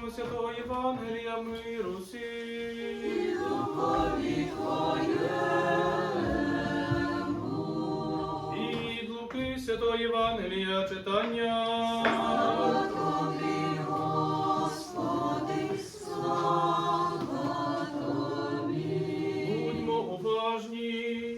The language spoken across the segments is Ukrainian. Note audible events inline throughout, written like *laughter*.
Божого святого Євангелія миру всім. Від Луки святого Євангелія читання. Будьмо уважні.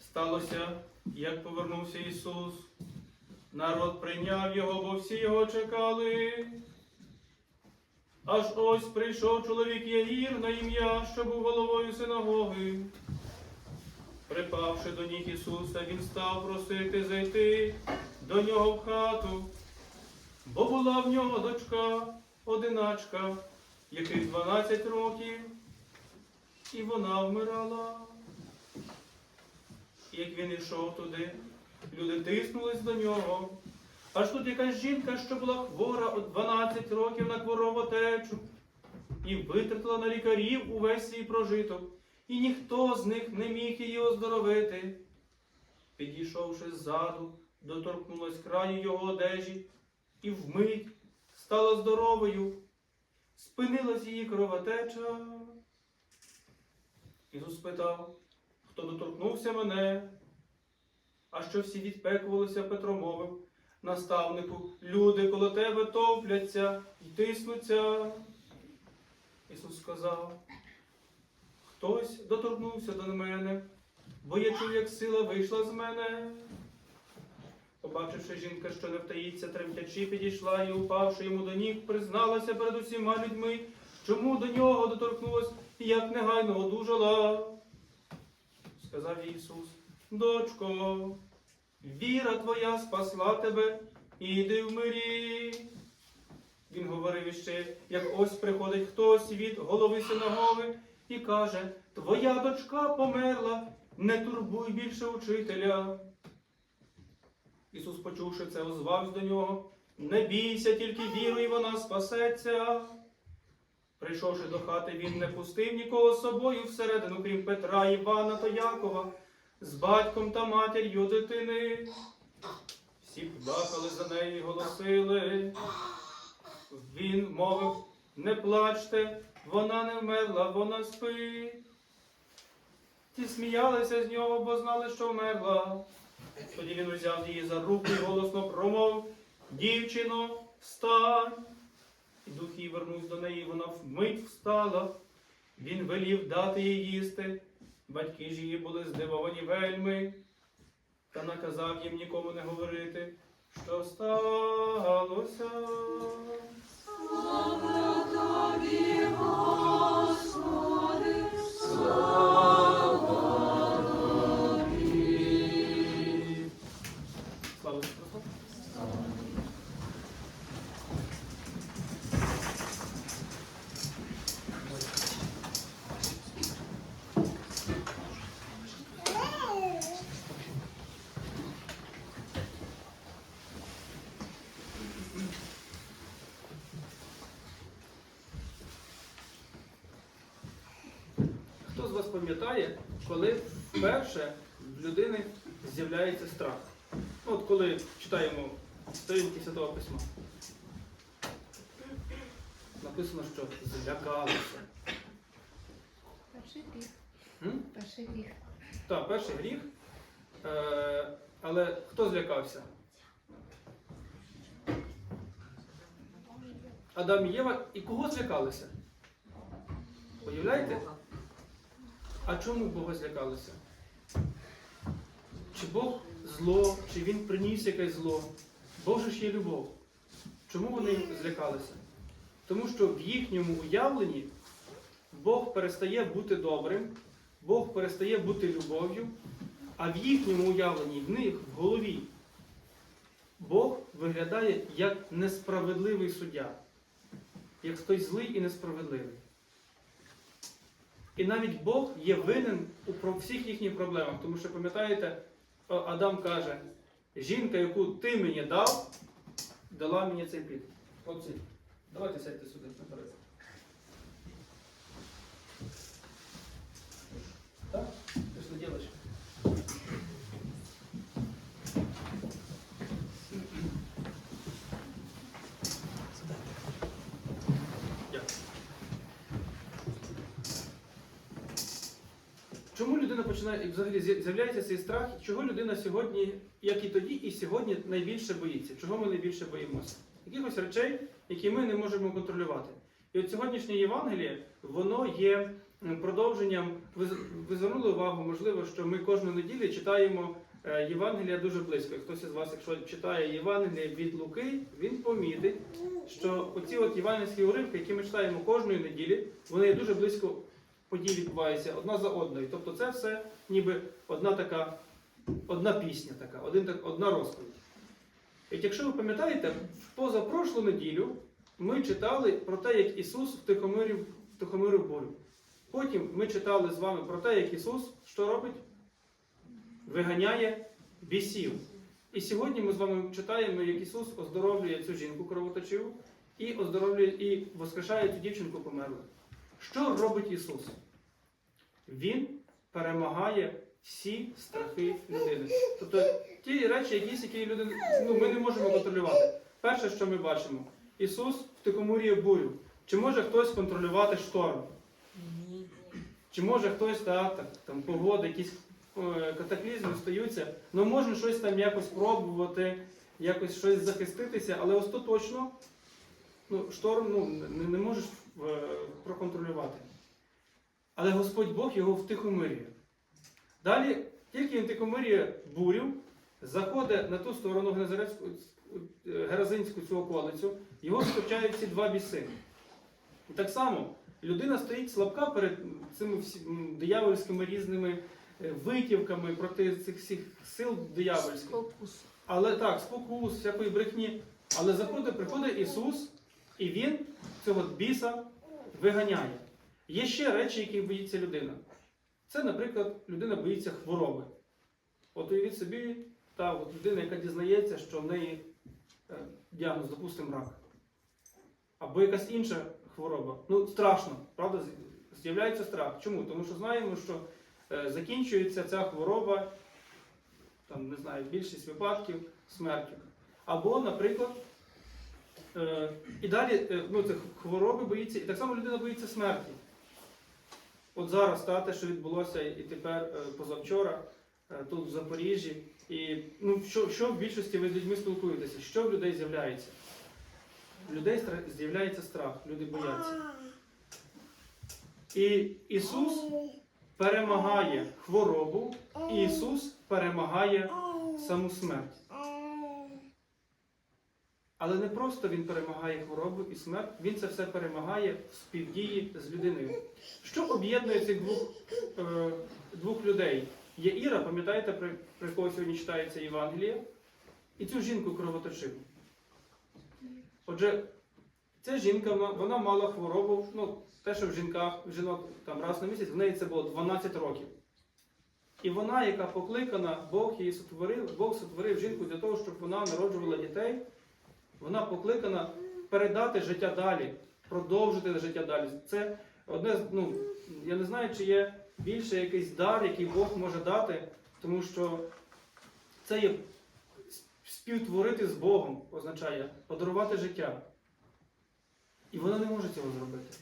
Сталося, як повернувся Ісус. Народ прийняв його, бо всі його чекали. Аж ось прийшов чоловік Ягір на ім'я, що був головою синагоги. Припавши до ніг Ісуса, він став просити зайти до нього в хату, бо була в нього дочка, одиначка, який 12 років, і вона вмирала. Як він йшов туди, люди тиснулись до нього. Аж тут якась жінка, що була хвора от 12 років на кворовотечу, і витратила на лікарів увесь свій прожиток, і ніхто з них не міг її оздоровити. Підійшовши ззаду, доторкнулась краю його одежі, і вмить стала здоровою, спинилась її кровотеча. Ісус спитав, хто доторкнувся мене, а що всі відпекувалися, Петро мовив, наставнику, люди коло тебе топляться і тиснуться. Ісус сказав, хтось доторкнувся до мене, бо я чув, як сила вийшла з мене. Побачивши жінка, що не втаїться, тремтячи, підійшла і, упавши йому до ніг, призналася перед усіма людьми, чому до нього доторкнулась і як негайно одужала. Сказав їй Ісус, дочко, віра твоя спасла тебе, іди в мирі. Він говорив іще, як ось приходить хтось від голови синагоги і каже, твоя дочка померла, не турбуй більше учителя. Ісус, почувши це, озвався до нього, не бійся, тільки віруй, вона спасеться. Прийшовши до хати, він не пустив нікого з собою всередину, крім Петра, Івана та Якова, з батьком та матір'ю дитини. Всі плакали за нею і голосили. Він мовив, не плачте, вона не вмерла, вона спить. Ті сміялися з нього, бо знали, що вмерла. Тоді він взяв її за руку і голосно промовив, дівчино, встань. І дух її вернувся до неї, вона вмить встала. Він велів дати їй їсти. Батьки ж її були здивовані вельми, та наказав їм нікому не говорити, що сталося. Слава Ісусу Христу! Хто з вас пам'ятає, коли вперше в людини з'являється страх? Ну, От коли читаємо сторінки Святого Письма. Написано, що злякалися. Перший гріх. М? Перший гріх. Так, перший гріх. Е, але хто злякався? Адам і Єва. І кого злякалися? Уявляєте? А чому Бога злякалися? Чи Бог зло, чи Він приніс якесь зло? Бог же ж є любов. Чому вони злякалися? Тому що в їхньому уявленні Бог перестає бути добрим, Бог перестає бути любов'ю, а в їхньому уявленні, в них в голові, Бог виглядає як несправедливий суддя, як хтось злий і несправедливий. І навіть Бог є винен у всіх їхніх проблемах. Тому що, пам'ятаєте, Адам каже, жінка, яку ти мені дав, дала мені цей плід. Хлопці, давайте сядьте сюди наперед. Так? Ти що делаєш? Починає взагалі з'являється цей страх? Чого людина сьогодні, як і тоді, і сьогодні найбільше боїться? Чого ми найбільше боїмося? Якихось речей, які ми не можемо контролювати. І от сьогоднішнє Євангеліє, воно є продовженням. Ви, звернули увагу, можливо, що ми кожної неділі читаємо е, Євангелія дуже близько. І Хтось із вас, якщо читає Євангеліє від Луки, він помітить, що оці от євангельські уривки, які ми читаємо кожної неділі, вони дуже близько подій відбуваються одна за одною. Тобто це все ніби одна така, одна пісня така, один, одна розповідь. І якщо ви пам'ятаєте, позапрошлу неділю ми читали про те, як Ісус втихомирив, втихомирив бурю. Потім ми читали з вами про те, як Ісус що робить? Виганяє бісів. І сьогодні ми з вами читаємо, як Ісус оздоровлює цю жінку кровоточиву і оздоровлює і воскрешає цю дівчинку померлу. Що робить Ісус? Він перемагає всі страхи людини. Тобто ті речі, якісь, які люди, ну, ми не можемо контролювати. Перше, що ми бачимо, Ісус втихомирює бурю. Чи може хтось контролювати шторм? Чи може хтось так, там погода, якісь катаклізми стаються, ну можна щось там якось пробувати, якось щось захиститися, але остаточно ну, шторм ну, не, не можеш проконтролювати. Але Господь Бог його втихомирює. Далі, тільки він втихомирює бурю, заходить на ту сторону е, Геразинську цю околицю, його скочають ці два біси. І так само людина стоїть слабка перед цими диявольськими різними е, витівками проти цих всіх сил диявольських. Спокус. Але так, спокус, всякої брехні. Але заходить, приходить Ісус, і Він цього біса виганяє. Є ще речі, які боїться людина. Це, наприклад, людина боїться хвороби. От уявіть собі, та от людина, яка дізнається, що в неї е, діагноз, допустимо, рак. Або якась інша хвороба. Ну, страшно, правда? З'являється страх. Чому? Тому що знаємо, що е, закінчується ця хвороба там, не знаю, більшість випадків смертю. Або, наприклад, і далі е, ну, це хвороби боїться, і так само людина боїться смерті. От зараз та, те, що відбулося і тепер е, позавчора, е, тут в Запоріжжі. І ну, що, що в більшості ви з людьми спілкуєтеся? Що в людей з'являється? В людей з'являється страх, люди бояться. І Ісус перемагає хворобу, і Ісус перемагає саму смерть. Але не просто Він перемагає хворобу і смерть, Він це все перемагає в співдії з людиною. Що об'єднує цих двох, е, двох людей? Є Іра, пам'ятаєте, при, при кого сьогодні читається Євангеліє? І цю жінку кровоточиву. Отже, ця жінка вона мала хворобу, ну, те, що в жінках, в жінок там раз на місяць, в неї це було 12 років. І вона, яка покликана, Бог її сотворив, Бог сотворив жінку для того, щоб вона народжувала дітей. Вона покликана передати життя далі, продовжити життя далі. Це одне з, ну, я не знаю, чи є більше якийсь дар, який Бог може дати, тому що це є співтворити з Богом, означає подарувати життя. І вона не може цього зробити.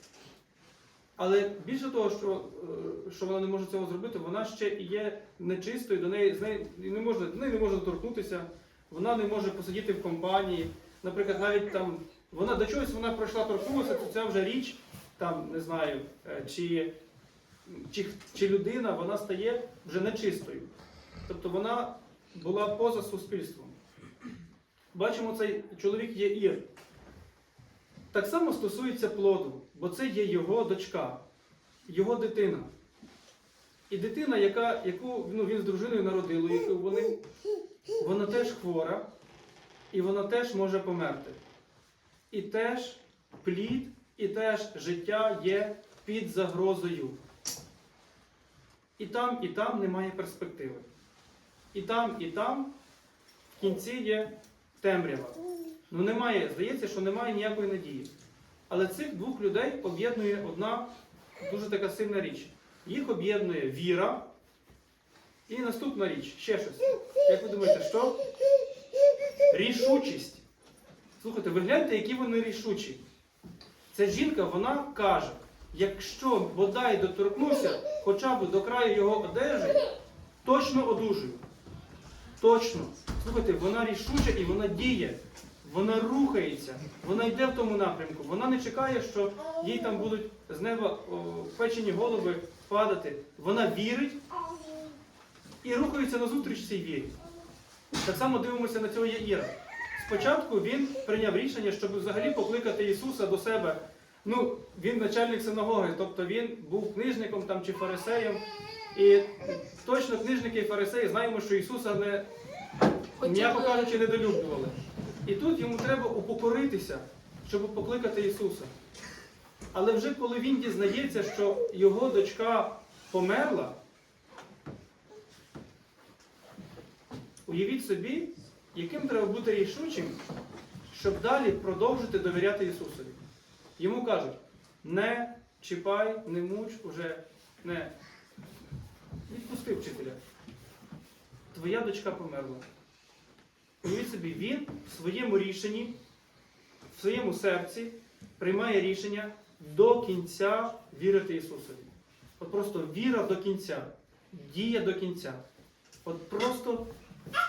Але більше того, що, е, що вона не може цього зробити, вона ще і є нечистою, до неї, з неї не можна, до неї не можна доторкнутися, вона не може посидіти в компанії. Наприклад, навіть там вона до чогось вона пройшла торкнулася, то це вже річ, там, не знаю, е, чи, чи, чи людина вона стає вже нечистою. Тобто вона була поза суспільством. Бачимо, цей чоловік є Ір. Так само стосується плоду, бо це є його дочка, його дитина. І дитина, яка, яку ну, він з дружиною народили, яку вони, вона теж хвора, і вона теж може померти. І теж плід, і теж життя є під загрозою. І там, і там немає перспективи. І там, і там в кінці є темрява. Ну немає, здається, що немає ніякої надії. Але цих двох людей об'єднує одна дуже така сильна річ. Їх об'єднує віра. І наступна річ, ще щось. Як ви думаєте, що? Рішучість. Слухайте, ви гляньте, які вони рішучі. Ця жінка, вона каже, якщо бодай доторкнуся хоча б до краю його одежі, точно одужую. Точно. Слухайте, вона рішуча і вона діє. Вона рухається, вона йде в тому напрямку. Вона не чекає, що їй там будуть з неба о, печені голови падати. Вона вірить і рухається назустріч цій вірі. Так само дивимося на цього Яїра. Спочатку він прийняв рішення, щоб взагалі покликати Ісуса до себе. Ну, він начальник синагоги, тобто він був книжником там чи фарисеєм. І точно книжники і фарисеї знаємо, що Ісуса не, м'яко кажучи, недолюблювали. І тут йому треба упокоритися, щоб покликати Ісуса. Але вже коли він дізнається, що його дочка померла, уявіть собі, яким треба бути рішучим, щоб далі продовжити довіряти Ісусові. Йому кажуть, не чіпай, не муч, уже не відпусти вчителя. Твоя дочка померла. Уявіть собі, він в своєму рішенні, в своєму серці приймає рішення до кінця вірити Ісусові. От просто віра до кінця, дія до кінця. От просто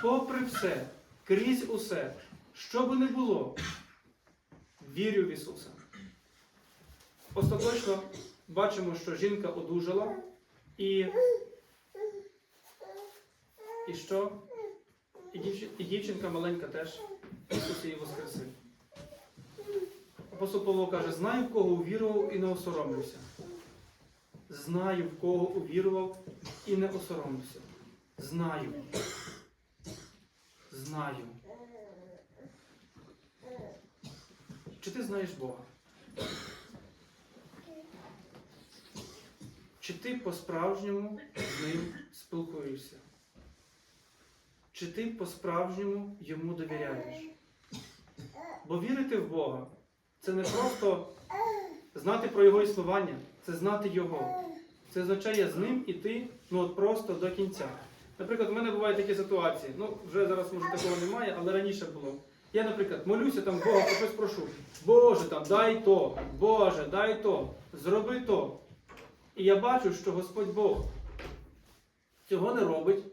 попри все, крізь усе, що би не було, вірю в Ісуса. Остаточно бачимо, що жінка одужала і, і що? І, дівчи- і дівчинка маленька теж Ісус її воскресив. Апостол Павло каже, знаю, в кого увірував і не осоромлюся. Знаю, в кого увірував і не осоромлюся. Знаю. Знаю. Чи ти знаєш Бога? Чи ти по-справжньому з ним спілкуєшся? Чи ти по-справжньому йому довіряєш? Бо вірити в Бога це не просто знати про Його існування, це знати Його. Це означає з ним іти ну, от просто до кінця. Наприклад, в мене бувають такі ситуації. Ну, вже зараз може такого немає, але раніше було. Я, наприклад, молюся там Бога про щось прошу. Боже, там, дай то, Боже, дай то, зроби то. І я бачу, що Господь Бог цього не робить.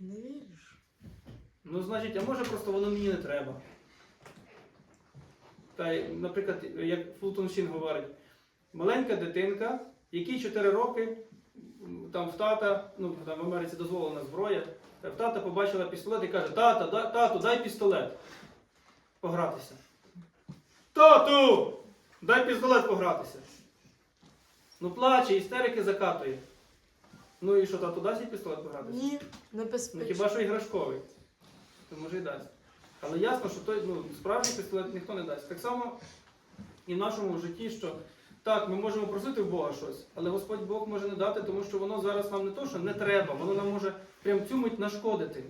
Не віриш? Ну, значить, а може просто воно мені не треба. Та, наприклад, як Фултон Шін говорить, маленька дитинка, якій 4 роки, там в тата, ну там в Америці дозволена зброя, в тата побачила пістолет і каже, тата, да, тату, дай пістолет погратися. Тату! Дай пістолет погратися. Ну плаче, істерики закатує. Ну і що, тату дасть їй пістолет погратися? Ні, Ну, небезпечно. хіба що іграшковий, то може і дасть. Але ясно, що той ну, справжній пістолет ніхто не дасть. Так само і в нашому житті, що так, ми можемо просити в Бога щось, але Господь Бог може не дати, тому що воно зараз нам не то, що не треба, воно нам може прям цю мить нашкодити.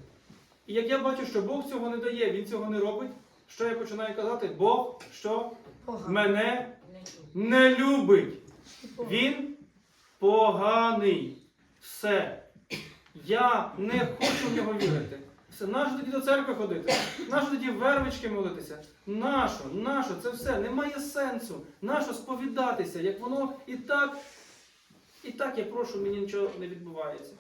І як я бачу, що Бог цього не дає, Він цього не робить, що я починаю казати? Бог що Погано. мене не любить. Він поганий. Все. Я не хочу в нього вірити. Все, нащо тоді до церкви ходити? Нащо тоді вервички молитися? Нащо? Нащо? Це все немає сенсу. Нащо сповідатися, як воно і так, і так я прошу, мені нічого не відбувається.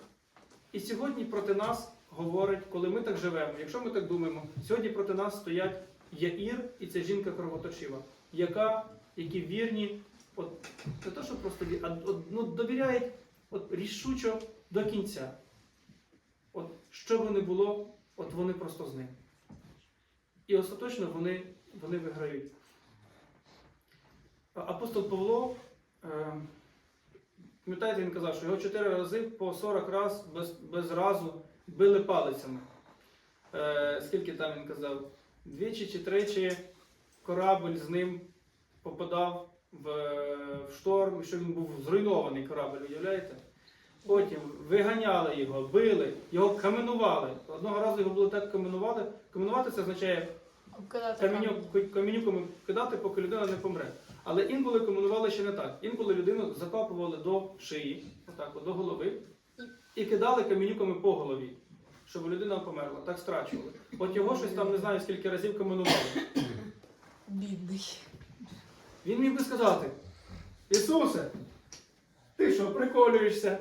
І сьогодні проти нас говорить, коли ми так живемо, якщо ми так думаємо, сьогодні проти нас стоять Яїр і ця жінка кровоточива, яка, які вірні, от не то, що просто а от, ну, довіряють от, рішучо до кінця. От, що би не було, от вони просто з ним. І остаточно вони, вони виграють. Апостол Павло, е, пам'ятаєте, він казав, що його чотири рази по 40 раз без, без разу били палицями. Е, скільки там він казав? Двічі чи тричі корабль з ним попадав в, шторм, що він був зруйнований корабль, уявляєте? Потім виганяли його, били, його каменували. Одного разу його було так каменували. Каменувати це означає камінь. каменюками кидати, поки людина не помре. Але інколи каменували ще не так. Інколи людину закапували до шиї, отак, до голови, і кидали каменюками по голові, щоб людина померла. Так страчували. От його щось там не знаю скільки разів каменували. Бідний. Він міг би сказати: Ісусе, ти що, приколюєшся.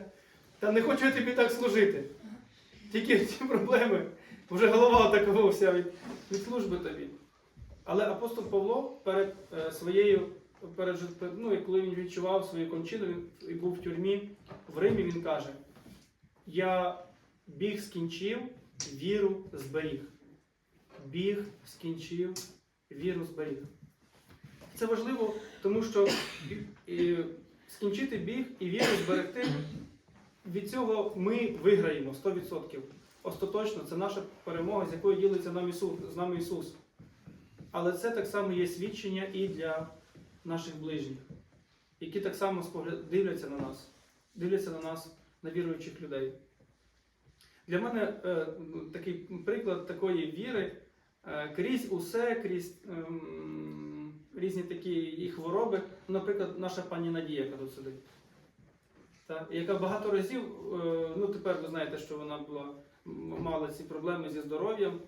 Та не хочу я тобі так служити. Тільки *laughs* ці проблеми. Вже голова такого вся від, від служби тобі. Але апостол Павло перед е, своєю, перед, ну, коли він відчував свою кончину він, і був в тюрмі в Римі, він каже: Я біг скінчив, віру зберіг. Біг скінчив, віру зберіг. Це важливо, тому що і, скінчити біг і віру зберегти, від цього ми виграємо 100%. Остаточно, це наша перемога, з якою ділиться нам Ісус, з нами Ісус. Але це так само є свідчення і для наших ближніх, які так само дивляться на нас, дивляться на нас, на віруючих людей. Для мене е, такий приклад такої віри е, крізь усе, крізь ем, різні такі і хвороби. Наприклад, наша пані Надія, яка тут сидить. Та, яка багато разів, е, ну тепер ви знаєте, що вона була, мала ці проблеми зі здоров'ям.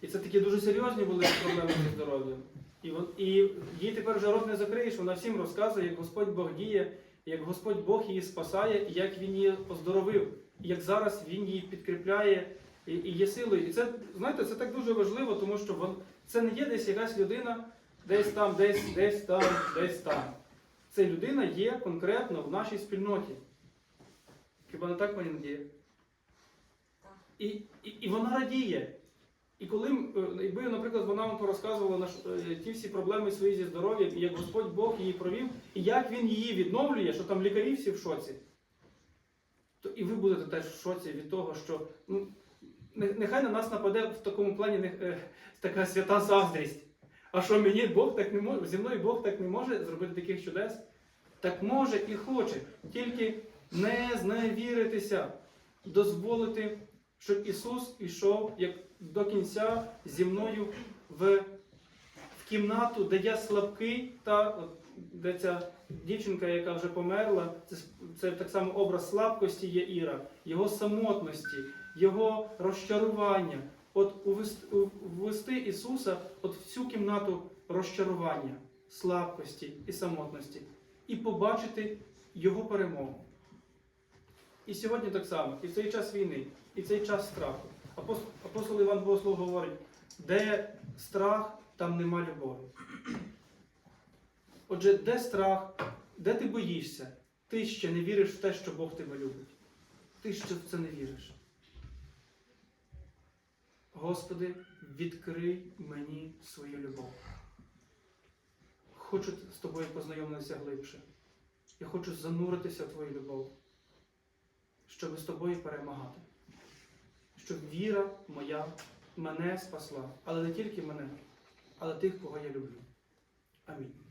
І це такі дуже серйозні були проблеми зі здоров'ям. І, і їй тепер вже рот не закриєш, вона всім розказує, як Господь Бог діє, як Господь Бог її спасає, і як Він її оздоровив, як зараз Він її підкріпляє і, і є силою. І це, знаєте, це так дуже важливо, тому що вон, це не є десь якась людина, десь там, десь, десь там, десь там. Це людина є конкретно в нашій спільноті. Хіба не так пані Надія? І, і, і вона радіє. І коли, е, якби, наприклад, вона вам порозказувала наш, е, ті всі проблеми свої зі здоров'ям, і як Господь Бог її провів, і як Він її відновлює, що там лікарі всі в шоці, то і ви будете теж в шоці від того, що ну, нехай на нас нападе в такому плані не- е, така свята заздрість. А що мені Бог так не може, зі мною Бог так не може зробити таких чудес? Так може і хоче, тільки не зневіритися, дозволити, щоб Ісус ішов як до кінця зі мною в, в кімнату, де я слабкий, та де ця дівчинка, яка вже померла, це, це так само образ слабкості є Іра, його самотності, його розчарування. От увести Ісуса от в цю кімнату розчарування, слабкості і самотності, і побачити Його перемогу. І сьогодні так само, і в цей час війни, і в цей час страху. Апостол Іван Богослов говорить, де страх, там нема любові. Отже, де страх, де ти боїшся, ти ще не віриш в те, що Бог тебе любить. Ти ще в це не віриш. Господи, відкрий мені свою любов. Хочу з тобою познайомитися глибше. Я хочу зануритися в твою любов, щоб з тобою перемагати. Щоб віра моя мене спасла. Але не тільки мене, але тих, кого я люблю. Амінь.